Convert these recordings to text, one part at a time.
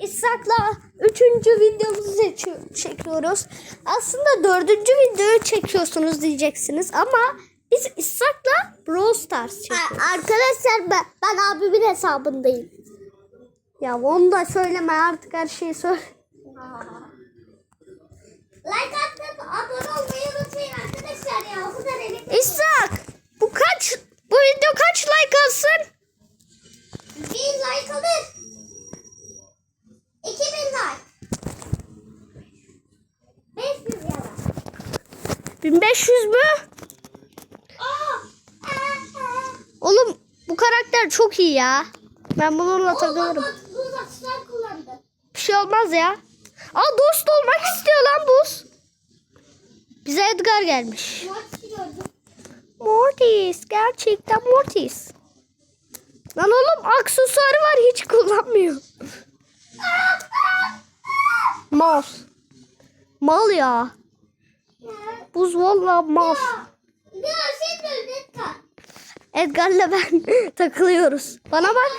İshak'la üçüncü videomuzu çekiyoruz. Aslında dördüncü videoyu çekiyorsunuz diyeceksiniz ama biz İshak'la Brawl Stars çekiyoruz. Arkadaşlar ben, ben abimin hesabındayım. Ya onu da söyleme artık her şeyi söyle. Like atıp abone olmayı unutmayın arkadaşlar ya. O kadar elim. İshak bu kaç bu video kaç like alsın? Bir like alır. 2000 like. 500 ya da. 1500 mü? Aa! Oğlum bu karakter çok iyi ya. Ben bununla takılırım. Bir şey olmaz ya. Aa dost olmak istiyor lan buz. Bize Edgar gelmiş. Mortis. Gerçekten Mortis. Lan oğlum aksesuarı var hiç kullanmıyor. Mal. Mal ya. Buz valla mal. Edgar'la ben takılıyoruz. Bana bak.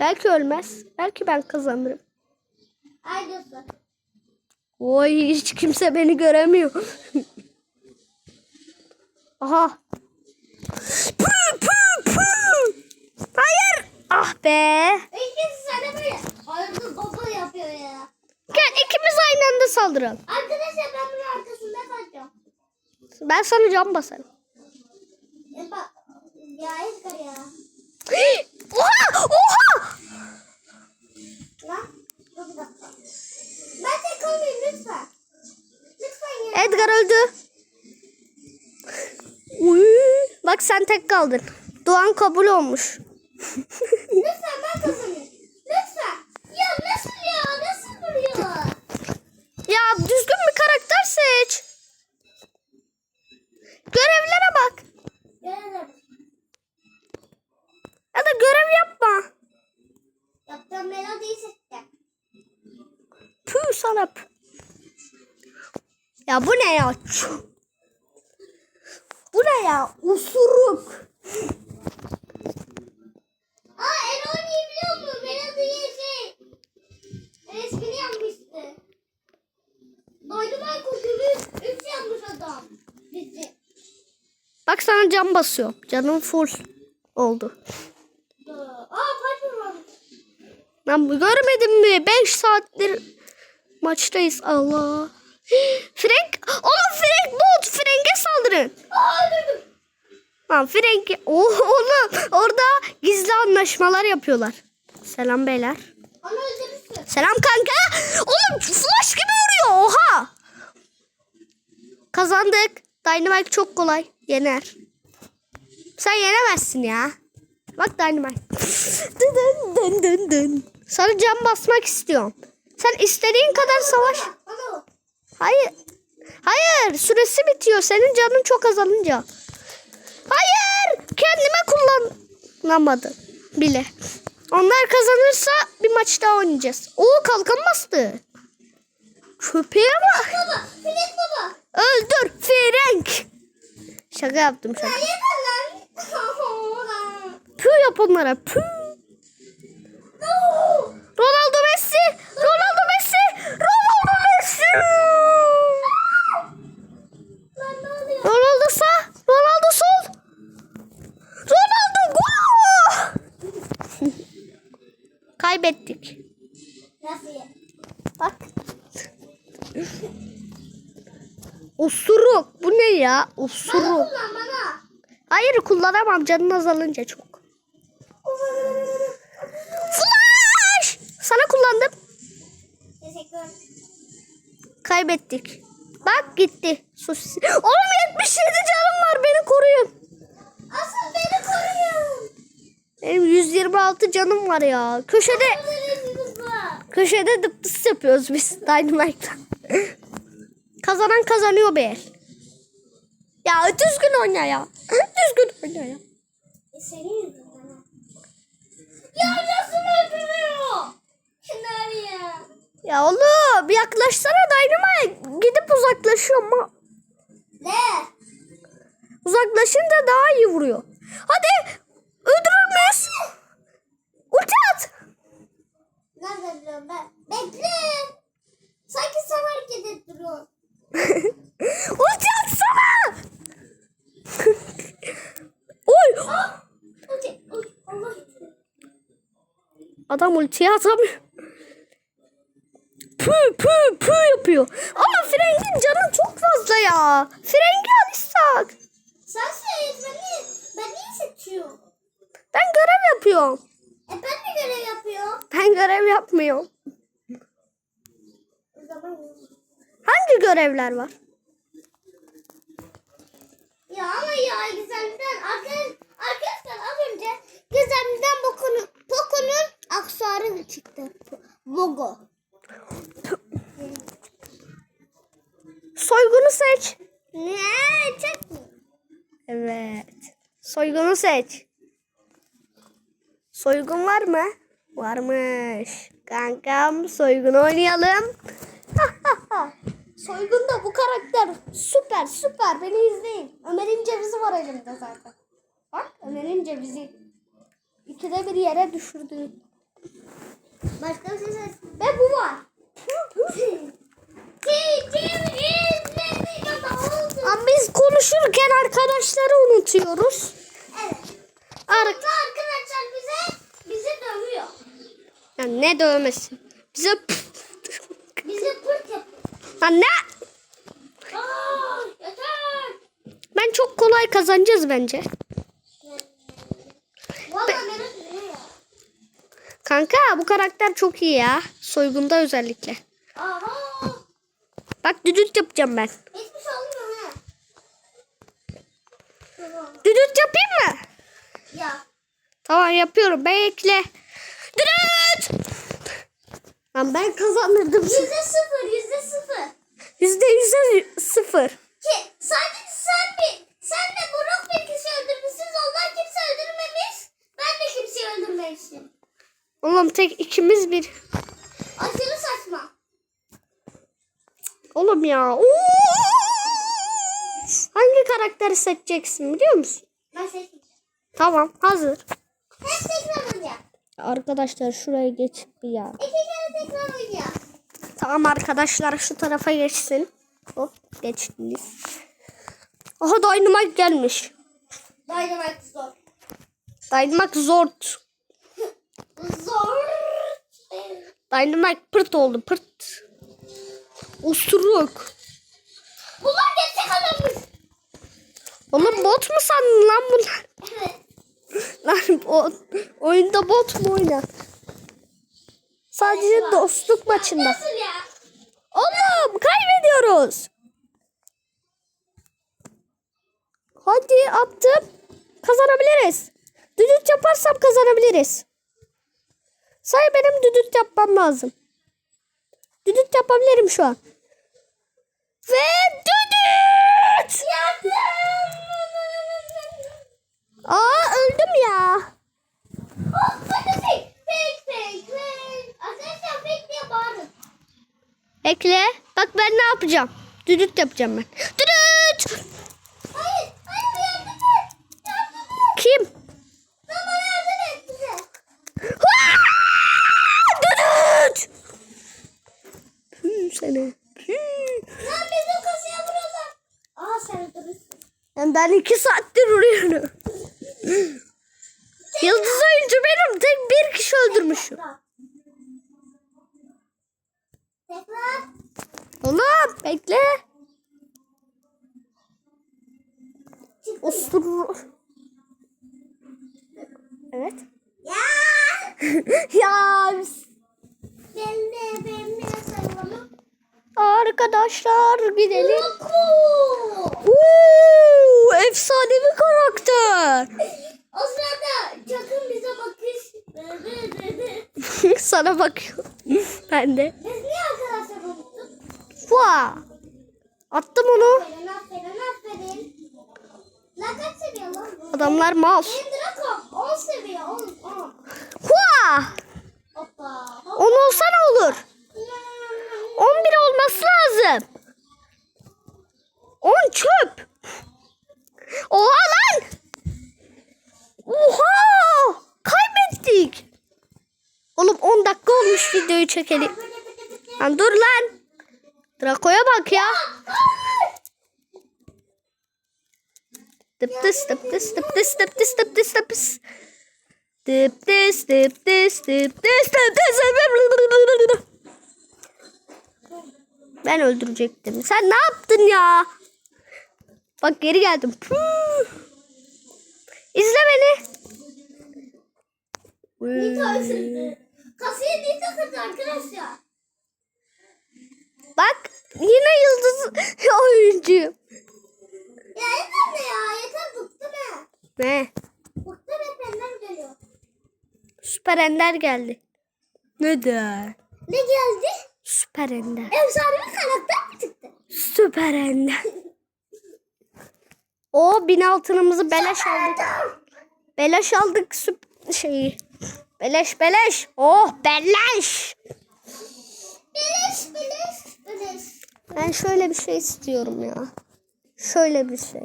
Belki ölmez. Belki ben kazanırım. Oy hiç kimse beni göremiyor. Aha. Pü, pü, pü. Hayır. Ah be. İkisi sana böyle arada baba yapıyor ya. Gel ikimiz aynı anda saldıralım. Arkadaşlar ben bunun arkasında kalacağım. Ben sana cam basarım. Ya bak. Ya Edgar ya. oha! Oha! Lan. Dur bir dakika. Ben tek olmayayım lütfen. Lütfen ya. Edgar öldü. Uy. Bak sen tek kaldın. Doğan kabul olmuş. Lütfen ben kazanayım. Lütfen. Ya nasıl ya? Nasıl vuruyor? Ya düzgün bir karakter seç. Görevlere bak. Görelim. Ya da görev yapma. Yaptığım melodiyi seçtim. Püh sana püh. Ya bu ne ya? Bu ne ya? Usuruk. Aa Eroni'yi biliyor musun? Melodiyi şey. Resmini yapmıştı. Dynamite kokulu üç yapmış adam. Bizi. Bak sana cam basıyor. Canım full oldu. Aa Piper var. Ben bu görmedim mi? 5 saattir maçtayız. Allah. Frank. Oğlum Frank bot. Frank'e saldırın. Öldürdüm. Lan Frank. Oh, oğlum orada gizli anlaşmalar yapıyorlar. Selam beyler. Selam kanka. Oğlum flash gibi vuruyor. Oha. Kazandık. Dynamite çok kolay. Yener. Sen yenemezsin ya. Bak Dynamite. dın dın dın dın dın. Sana can basmak istiyorum. Sen istediğin kadar savaş. Hayır. Hayır. Süresi bitiyor. Senin canın çok azalınca. Hayır. Kendime kullanamadım bile. Onlar kazanırsa bir maç daha oynayacağız. Oo kalkan bastı. Köpeğe bak. Baba. Filiz baba. Öldür Frank. Şaka yaptım Ya şaka. Püh yap onlara. Püh. Ronaldo Messi. Ronaldo. Ronaldo sağ. Ronaldo sol. Ronaldo gol. Kaybettik. Nasıl? Bak. Osuruk. Bu ne ya? Bana kullan bana. Hayır kullanamam canın azalınca çok. Flash! Sana kullandım. Teşekkür. Kaybettik. Bak gitti. Sosis. Oğlum 77 canım var. Beni koruyun. Asıl beni koruyun. Benim 126 canım var ya. Köşede köşede dıptıs yapıyoruz biz Dynamite'la. Kazanan kazanıyor be. Ya düzgün oyna ya. Düzgün oyna ya. E senin yüzünden. Ya nasıl? Şunlar ya. Ya oğlum bir yaklaşsana Dynamite. Gidip uzaklaşıyor ama Ne? uzaklaşınca daha iyi vuruyor. Hadi öldürür müyüz? Ulti at. kazanıyorum ben. Bekle. Sanki sen hareket ettiriyorsun. Ulti atsana. Oy. Ah! Adam ultiye atamıyor. Pü pü pü yapıyor. Ama Frank'in canı çok fazla ya. Frank'i alırsak. Sen seç. Ben niye, ben niye seçiyorum? Ben görev yapıyorum. E ben de görev yapıyorum. Ben görev yapmıyorum. Hangi görevler var? Ya ama ya Gizem'den arkadaş, arkadaşlar az önce Gizem'den Poco'nun Poco'nun aksesuarı çıktı. Logo. Soygunu seç. Ne? Çok mu? Evet. Soygunu seç. Soygun var mı? Varmış. Kankam soygun oynayalım. Soygunda bu karakter süper süper. Beni izleyin. Ömer'in cevizi var elimde zaten. Bak Ömer'in cevizi. İkide bir yere düşürdü. Başka bir şey seç. Ve bu var. Ama biz konuşurken arkadaşları unutuyoruz. Evet. Ar arkadaşlar bize bizi dövüyor. ya ne dövmesi? Bize Bize pırt yapıyor. Lan ne? Aa, yeter. Ben çok kolay kazanacağız bence. Valla benim ne ya? Kanka bu karakter çok iyi ya. Soygunda özellikle. Aha. Bak düdük yapacağım ben. Hiçbir şey olmuyor ha. Tamam. Düdük yapayım mı? Ya. Tamam yapıyorum. Bekle. Düdük! Lan ben kazanırdım. Yüzde sıfır, yüzde sıfır. Yüzde yüzde sıfır. Ki sadece sen bir, sen de Burak bir kişi öldürmüşsünüz. Onlar kimse öldürmemiş. Ben de kimseyi öldürmemişim. Oğlum tek ikimiz bir. Aşırı saçma. Oğlum ya. Oo! Hangi karakteri seçeceksin biliyor musun? Ben seçtim. Tamam hazır. Hep tekrar oynayacağım. Arkadaşlar şuraya geç bir ya. İki kere tekrar oynayacağım. Tamam arkadaşlar şu tarafa geçsin. Hop geçtiniz. Aha Dynamite gelmiş. Dynamite zor. Dynamite zor. Dynamite pırt oldu pırt. Osuruk. Bunlar gerçek adammış. Oğlum bot mu sandın lan bunlar? Evet. Lan bot. Oyunda bot mu oynar? Sadece dostluk maçında. Nasıl ya? Oğlum kaybediyoruz. Hadi attım. Kazanabiliriz. Düdük yaparsam kazanabiliriz. Say benim düdük yapmam lazım. Düdük yapabilirim şu an. Ve düdük! Aa öldüm ya. Oh. Bekle. Bak ben ne yapacağım. Düdük yapacağım ben. Düdük! Hayır, hayır yardım et. Yardım et. Kim? Baba yardım et bize. Aa! Düdük! Pü seni. Pü. Lan bizi kasaya vuruyorlar. Aa sen öldürürsün. Yani ben iki saattir vuruyorum. Yıldız oyuncu benim. Tek bir kişi öldürmüşüm. Oğlum bekle. Osur. Evet. Ya. ya Ben de ben de. Arkadaşlar gidelim. Oo, efsanevi karakter. O sırada Çakın bize bakış. Sana bakıyorum. Ben de. Biz niye arkadaşlar unuttuk? Vaa. Attım onu. Aferin aferin aferin. Lan kaç seviye lan bu? Adamlar mal. Benim Draco 10 seviye 10 10. Vaa. Hoppa. 10 olsa ne olur? 11 olması lazım. 10 çöp. Oha lan. Oha. Kaybettik. Oğlum 10 dakika olmuş videoyu çekelim. Lan dur lan. Drako'ya bak ya. Tıp tıs tıp tıs tıp tıs tıp tıs tıp tıs tıp tıs. Tıp tıs tıp tıs tıp tıs tıp tıs. Ben öldürecektim. Sen ne yaptın ya? Bak geri geldim. Puh. İzle beni. Nita ısırdı. Kasaya Nita kırdı arkadaşlar. Bak yine yıldız oyuncuyum. Ya yeter ne ya? Yeter bıktım he. Ne? Bıktım hep benden geliyor. Süper Ender geldi. Ne de? Ne geldi? Süper Ender. Efsanevi karakter mi çıktı? Süper Ender. O bin altınımızı beleş aldık. Beleş aldık süp şeyi. Beleş beleş. Oh beleş. Beleş beleş beleş. Ben şöyle bir şey istiyorum ya. Şöyle bir şey.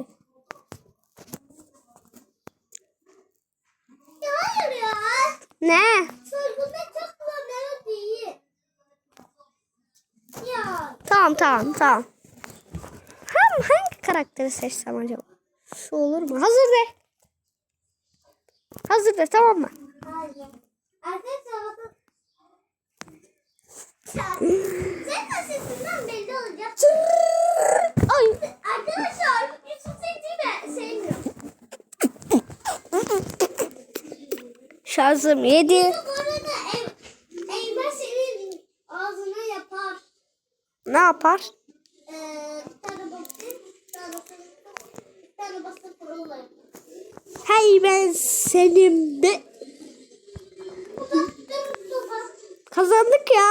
Ya hayır ya. Ne? Sorgunda çok kullanıyor değil. Tamam tamam tamam. Hem hangi karakteri seçsem acaba? Şu olur mu? Hazır de. Hazır de tamam mı? Hayır. Arkadaşlar bakın. Sen, sen de sesinden belli olacak. Ay. Arkadaşlar Yusuf Zeyti'yi ben sevmiyorum. Şarjım 7. Bu arada ev, Eymen senin ağzına yapar. Ne yapar? Ee, bir tane basın, bir tane basın, bir tane basın kurulu yapar. Hey ben senin be. Kazandık ya.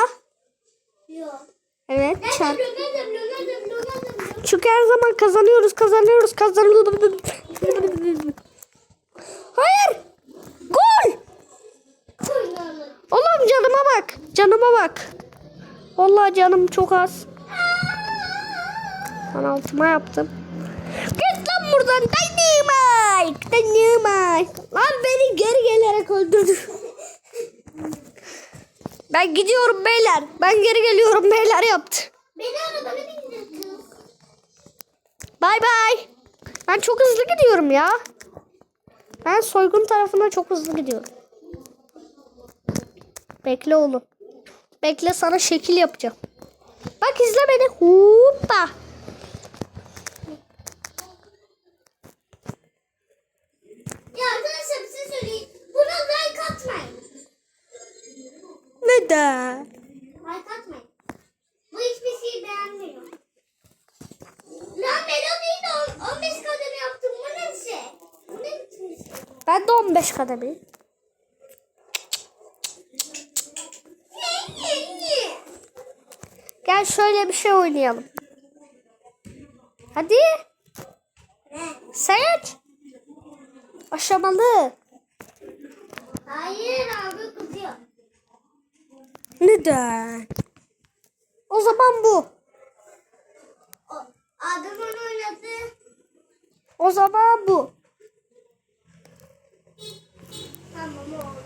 Yok. Evet. Lögedim. Çünkü her zaman kazanıyoruz, kazanıyoruz, kazanıyoruz. Hayır. Gol. Oğlum canıma bak. Canıma bak. Vallahi canım çok az. Ben altıma yaptım. Git lan buradan. Dynamite. Dynamite. Lan beni geri gelerek öldürdü. Ben gidiyorum beyler. Ben geri geliyorum beyler yaptı. Beni arabana bindir kız. Bay bay. Ben çok hızlı gidiyorum ya. Ben soygun tarafına çok hızlı gidiyorum. Bekle oğlum. Bekle sana şekil yapacağım. Bak izle beni. Hoppa. Ya arkadaşlar bir şey söyleyeyim. Buna like atmayın. Neden? Like atmayın. Bu hiçbir şey beğenmiyor. Lan Melody'yi de on- 15 kademe yaptım. Bu ne bir şey? Bu ne biçim bir şey? Ben de 15 kademi. Ye ye ye. Gel şöyle bir şey oynayalım. Hadi. Ne? Seç. Aşamalı. Hayır abi. Neden? O zaman bu. O, adam onu oynadı. O zaman bu. Tamam oldu.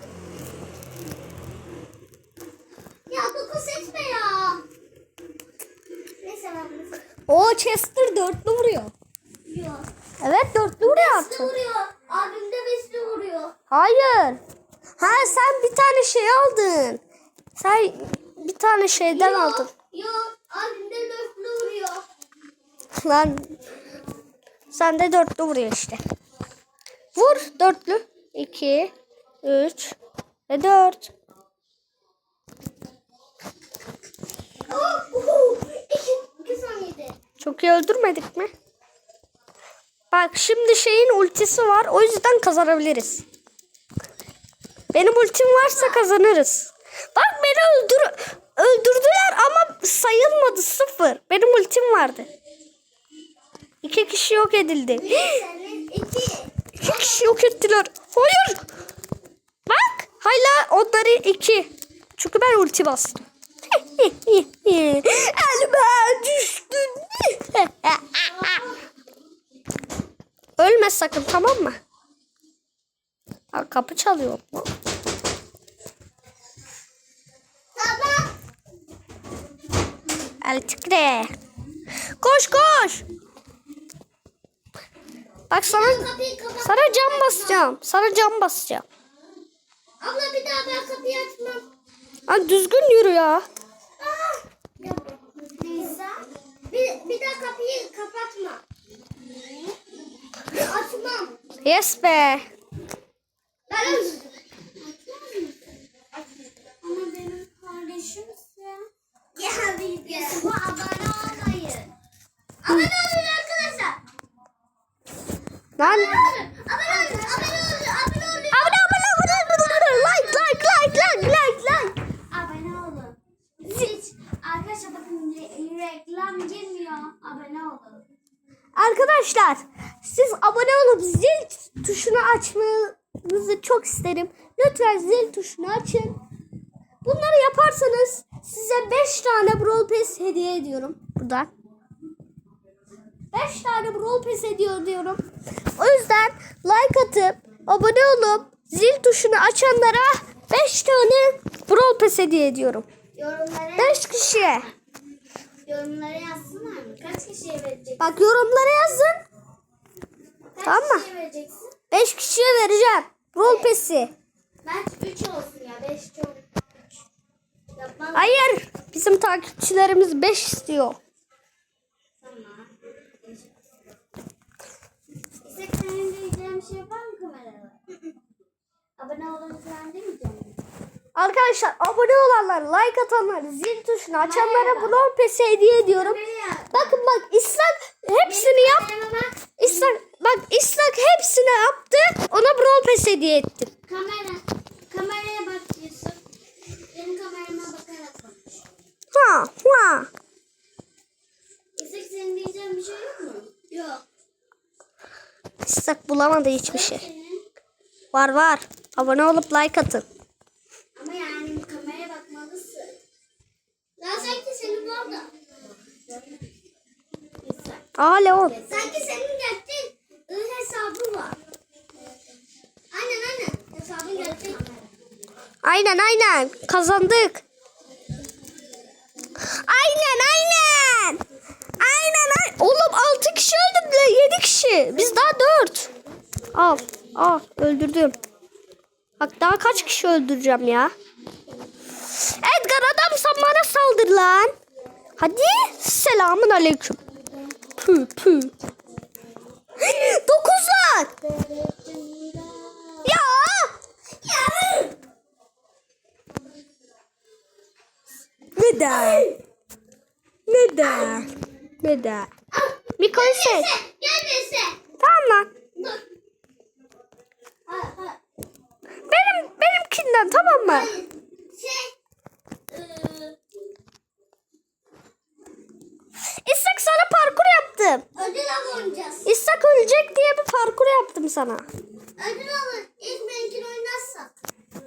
Ya dokuz seçme ya. Neyse ben bunu. O Chester dörtlü vuruyor. Yok. Evet dörtlü vuruyor Beşli artık. vuruyor. Abim de beşli vuruyor. Hayır. Ha sen bir tane şey aldın. Sen bir tane şeyden aldın. Yok. Abim de dörtlü vuruyor. Lan sen de dörtlü vuruyor işte. Vur dörtlü. İki, üç ve dört. Oh. Çok iyi öldürmedik mi? Bak şimdi şeyin ultisi var. O yüzden kazanabiliriz. Benim ultim varsa kazanırız. Öldür öldürdüler ama sayılmadı sıfır. Benim ultim vardı. İki kişi yok edildi. İki. Kişi yok ettiler. Hayır. Bak hala onları iki. Çünkü ben ulti bastım. Elime düştün. Ölme sakın tamam mı? Kapı çalıyor. Gel çıkre. Koş koş. Bak sana sana cam basacağım. Sana cam basacağım. Abla bir daha ben kapıyı açmam. Lan düzgün yürü ya. Ah! Bir, bir daha kapıyı kapatma. Açmam. Yes be. Ben ediyorum buradan. 5 tane Brawl Pass hediye ediyorum. O yüzden like atıp abone olup zil tuşunu açanlara 5 tane Brawl Pass hediye ediyorum. Yorumlara, 5 kişiye. yorumlara yazsınlar mı? Kaç kişiye vereceksin? Bak yorumlara yazın. Kaç tamam mı? kişiye vereceksin? 5 kişiye vereceğim. Brawl Pass'i. Ben 3 olsun ya. 5 çok. Hayır. Bizim takipçilerimiz 5 istiyor. Tamam. İstek senin diyeceğim şey var mı kamerada? Abone olun falan demeyeceğim. Arkadaşlar abone olanlar, like atanlar, zil tuşunu açanlara Brawl Pass'i hediye ediyorum. Bakın bak İshak hepsini yap. Kamerama bak. İshak hepsini yaptı. Ona Brawl Pass hediye ettim. Kamera. Kameraya bak Yusuf. Benim kamerama bakarak konuş. Ha ha. İstek senin diyeceğim bir şey yok mu? Yok. İshak bulamadı hiçbir şey. Var var. Abone olup like atın. Ama yani kameraya bakmalısın. Ya sanki senin var da. İstek. Aa Leon. Sanki senin gerçek hesabı var. Aynen aynen. Hesabın gerçek. Aynen aynen. Kazandık. Aynen aynen. Aynen aynen. Oğlum 6 kişi öldürdüler. 7 kişi. Biz daha 4. Al. Al. Öldürdüm. Bak daha kaç kişi öldüreceğim ya. Edgar adam sen bana saldır lan. Hadi. Selamun aleyküm. Pü pü. Dokuzlar. Ya. Ya. Neden? Neden? Neden? Miko'yu seç. Gel Neyse. Tamam mı? Dur. Ha, ha. Benim benimkinden tamam mı? Şey. ıı, İshak sana parkur yaptım. ödül av oynayacağız. İshak ölecek diye bir parkur yaptım sana. Ödül alın. İlk benimkini oynarsak.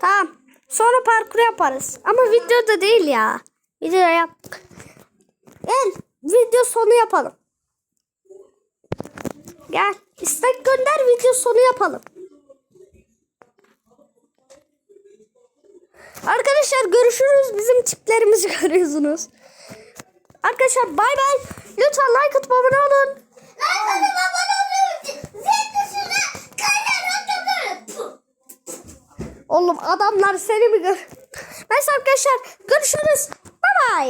Tamam. Sonra parkur yaparız. Ama videoda değil ya. Video yap. Gel. Video sonu yapalım. Gel. İstek gönder video sonu yapalım. Arkadaşlar görüşürüz. Bizim tiplerimizi görüyorsunuz. Arkadaşlar bay bay. Lütfen like atıp abone olun. Lan sana abone oluyorum. Oğlum adamlar seni mi gör? Neyse arkadaşlar görüşürüz. Bay bay.